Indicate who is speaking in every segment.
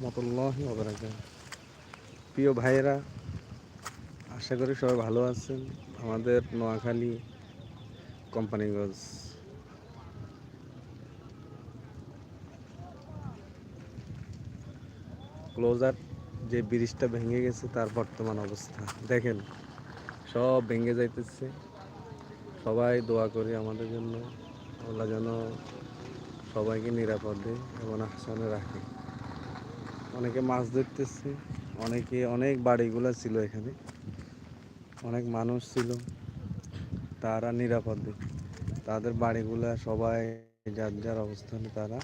Speaker 1: রহমতুল্লাহ প্রিয় ভাইয়েরা, আশা করি সবাই ভালো আছেন। আমাদের নোয়াখালী কোম্পানিগঞ্জ। ক্লোজার যে ব্রিজটা ভেঙে গেছে, তার বর্তমান অবস্থা। দেখেন, সব ভেঙে যাইতেছে। সবাই দোয়া করি আমাদের জন্য। আল্লাহ যেন সবাইকে নিরাপদে এবং আসানে রাখে। অনেকে মাছ ধরতেছে, অনেকে অনেক বাড়িগুলো ছিল এখানে। অনেক মানুষ ছিল, তারা নিরাপদে। তাদের বাড়িগুলো সবাই যার যার অবস্থানে তারা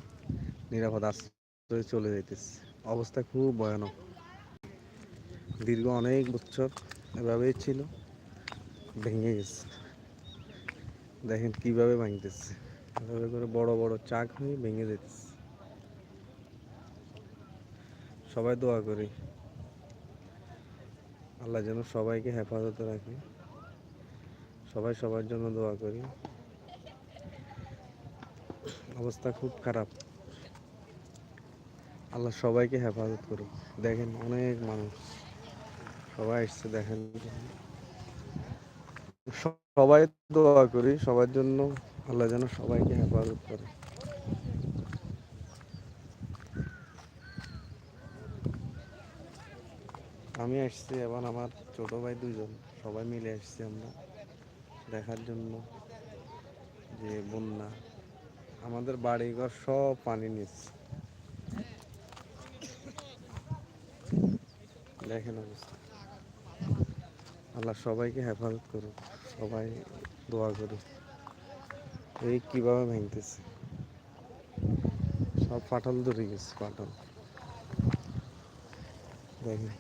Speaker 1: নিরাপদ আশ্রয়ে চলে যেতেছে অবস্থা খুব ভয়ানক। দীর্ঘ অনেক বছর এভাবেই ছিল, ভেঙে গেছে। দেখেন কীভাবে ভাঙতেছে। এভাবে করে বড় বড় চাক হয়ে ভেঙে যেতেছে সবাই দোয়া করি। আল্লাহ যেন সবাইকে হেফাজতে রাখে। সবাই সবার জন্য দোয়া করি। অবস্থা খুব খারাপ। আল্লাহ সবাইকে হেফাজত করুক। দেখেন অনেক মানুষ। সবাই এসছে দেখেন। সবাই দোয়া করি, সবার জন্য আল্লাহ যেন সবাইকে হেফাজত করে। আমি আসছি এবং আমার ছোট ভাই দুজন সবাই মিলে আসছি আমরা দেখার জন্য যে বন্যা। আমাদের বাড়িঘর সব পানি নিচ্ছে দেখেন অবস্থা। আল্লাহ সবাইকে হেফাজত করুক, সবাই দোয়া করুক। এই কীভাবে ভাঙতেছে? সব ফাটল ধরে গেছে, ফাটল। দেখেন।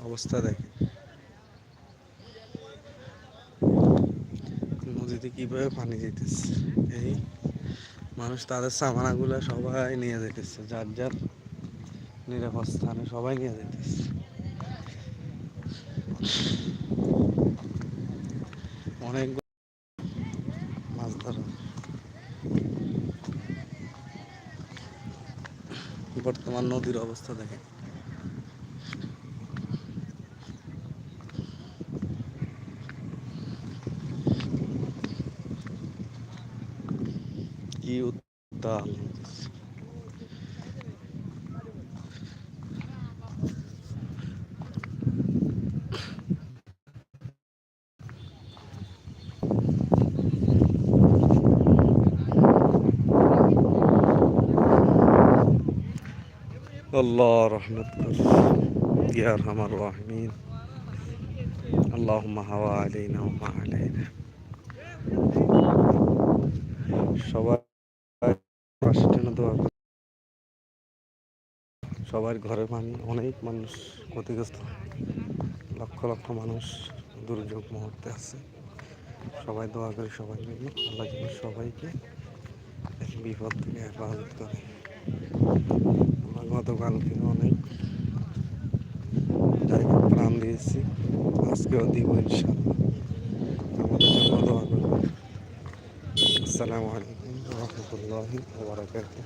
Speaker 1: অবস্থা দেখে নদীতে কীভাবে পানি যেতেছে এই মানুষ তাদের সামানাগুলো সবাই নিয়ে যেতেছে যার যার নিরাপদ স্থানে সবাই নিয়ে যেতেছে অনেক মাছ ধরা। বর্তমান নদীর অবস্থা দেখেন। কি উত্তাল الله رحمة يا أرحم الراحمين اللهم هوى علينا وما علينا সবাই পাশের জন্য দোয়া করি। সবার ঘরে পানি অনেক মানুষ ক্ষতিগ্রস্ত। লক্ষ লক্ষ মানুষ দুর্যোগ মুহূর্তে আছে। সবাই দোয়া করে সবাই জন্য। আল্লাহ যেন সবাইকে বিপদ থেকে হেফাজত করে। গতকালকে অনেক জায়গায় প্রাণ দিয়েছি। আজকেও দিব ইনশাল্লাহ আমাদের জন্য দোয়া করবেন। আসসালামু আলাইকুম। রহমতুল্লাহি ওবরাকাতুহ